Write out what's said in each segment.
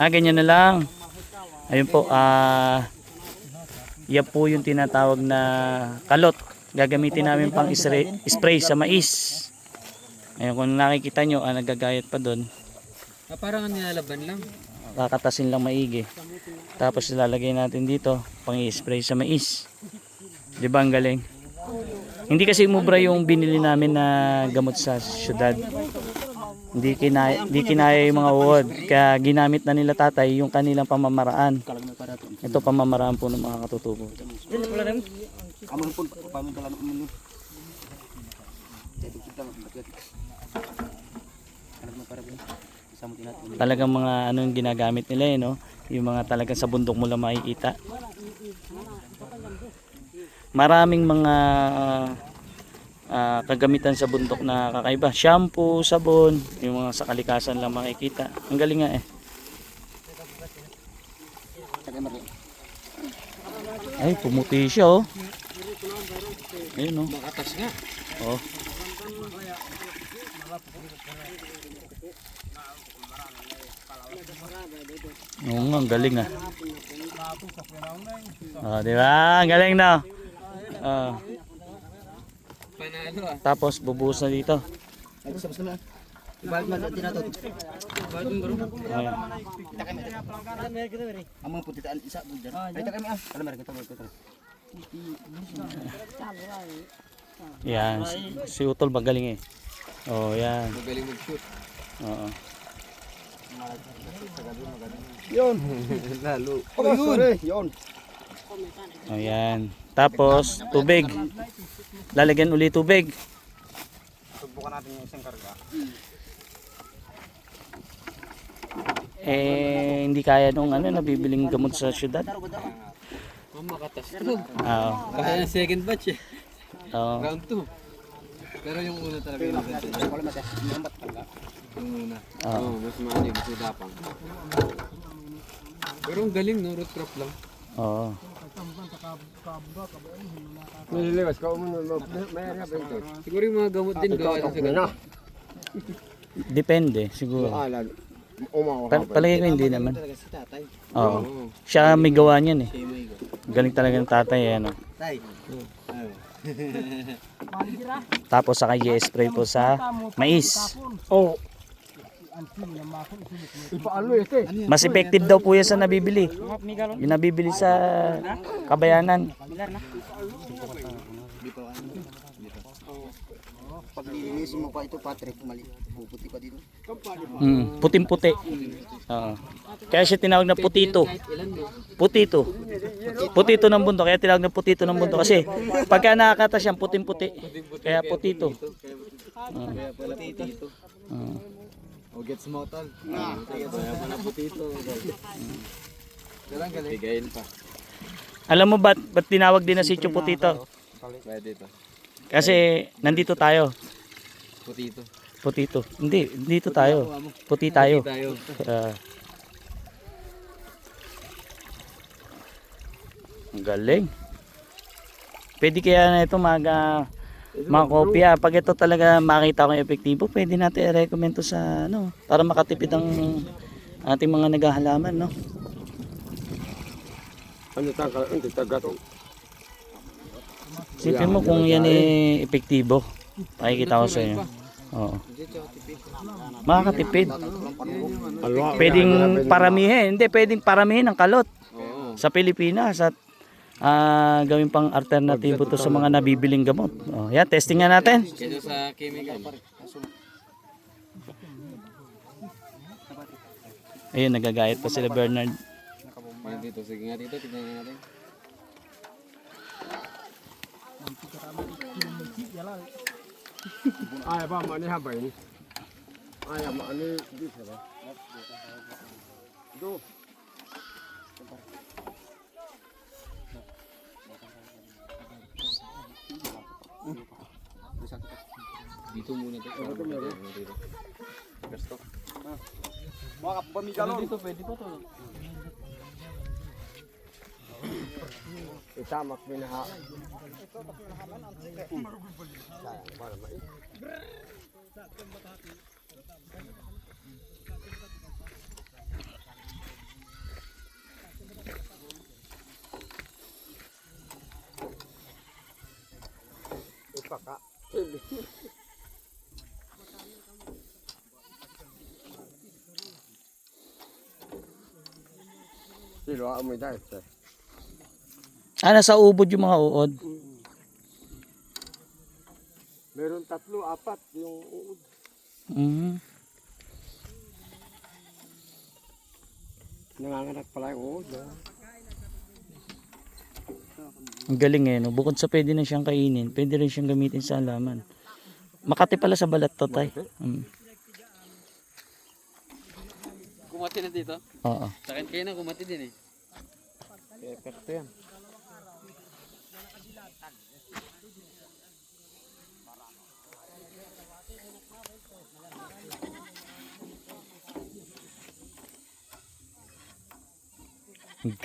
Ah, ganyan na lang. Ayun po, ah, yan po yung tinatawag na kalot. Gagamitin namin pang spray sa mais. Ayun, kung nakikita nyo, ah, nagagayat pa doon. Ah, parang ang nilalaban lang. kakatasin lang maigi. Tapos ilalagay natin dito, pang spray sa mais. Di ba ang galing? Hindi kasi umubra yung binili namin na gamot sa syudad. Hindi kinaya, hindi kinaya yung mga uod. Kaya ginamit na nila tatay yung kanilang pamamaraan. Ito pamamaraan po ng mga katutubo. Talagang mga ano yung ginagamit nila eh, no? Yung mga talagang sa bundok mo lang makikita. Maraming mga ah, kagamitan sa bundok na kakaiba. Shampoo, sabon, yung mga sa kalikasan lang makikita. Ang galing nga eh. Ay, pumuti siya oh. Ayun oh. Makatas nga. Oh. Oo nga, ang galing ah. Oh, di ba? Ang galing na. Oh. Panalo ah. Tapos bubuhos na dito. Ay sa sana. Ibalik man natin nato. Bagong bro. Ayun. Amang putitaan isa mo diyan. Ay tagay mi ah. Alam mari kita kita. Yan, si, si Utol magaling eh. Oh, yan. Magaling mag-shoot. Oo. Yon. Lalo. Oh, sorry. Yon. Ayan. Tapos, tubig. Lalagyan uli tubig. Subukan natin yung isang karga. Eh, hindi kaya nung ano, nabibiling gamot sa syudad. Oh, makatas to. Oo. Kaya yung second batch eh. Oo. Round 2. Pero yung una talaga yung maganda. Wala mate. Nambat karga. Yung una. Oo. Oo, mas maano mas udapang. Pero ang galing no, root crop lang. Oo. Nililiwas ka mo may area ba ito? Siguro yung mga gamot din gawa sa ganun. Depende, siguro. Alam. Umaw. Pa palagay ko hindi naman. Oo. Siya may gawa niyan eh. Galing talaga ng tatay eh, ano. Tay. Tapos saka i-spray po sa mais. Oh. Este. Mas effective daw po yan sa nabibili. Yung nabibili sa kabayanan. Pag lilinisin mo pa ito, Patrick, mali. Puputi pa dito. Mm, puting-puti. Oo. Kaya siya tinawag na putito. Putito. Putito ng bundok. Kaya tinawag na putito ng bundok. Kasi pagka nakakata siyang puting-puti. Kaya putito. Kaya pala putito. Oo. O gets mo tol. Kaya pala putito. Pero ang galing. Bigayin pa. Alam mo ba't, ba't tinawag din na sityo putito? Pwede to. Kasi nandito tayo. Putito. Putito. Hindi, dito tayo. Puti tayo. Tayo. Ah. ang galing. Pwede kaya na ito mag ah, mga kopya. Pag ito talaga makita ko yung epektibo, pwede natin i-recommend to sa ano, para makatipid ang ating mga naghahalaman, no? Ano tangkal? Ano tagat? Sipin mo kung yan eh epektibo. Pakikita ko sa inyo. Oo. Makakatipid. Pwedeng paramihin. Hindi, pwedeng paramihin ang kalot. Sa Pilipinas at ah, gawin pang alternatibo to sa mga nabibiling gamot. Oh, yan, testing nga natin. Kaya sa chemical. Ayun, nagagayat pa sila Bernard. Dito. Sige nga dito. Tignan nga natin. Ay ba mani habay ni. Ay mani di sa. Do. Dito muna tayo. Dito muna dito. Gusto. Mga pamigalon. Dito pwede pa to. Itamak minaha. Tubig. Silo, amoy dahil sir. Ah, nasa ubod yung mga uod. Meron tatlo, apat yung uod. Mhm. Nanganganak pala yung uod. ah. Ang galing eh, no? Bukod sa pwede na siyang kainin, pwede rin siyang gamitin sa alaman. Makati pala sa balat to, tay. Mm. Kumati na dito. Oo. Sa akin kayo na kumati din eh. Epekto yan.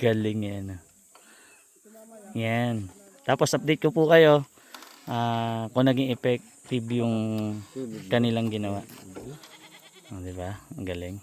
Galing yan. Yan. Tapos update ko po kayo ah kung naging effective yung kanilang ginawa. Oh, di ba? Ang galing.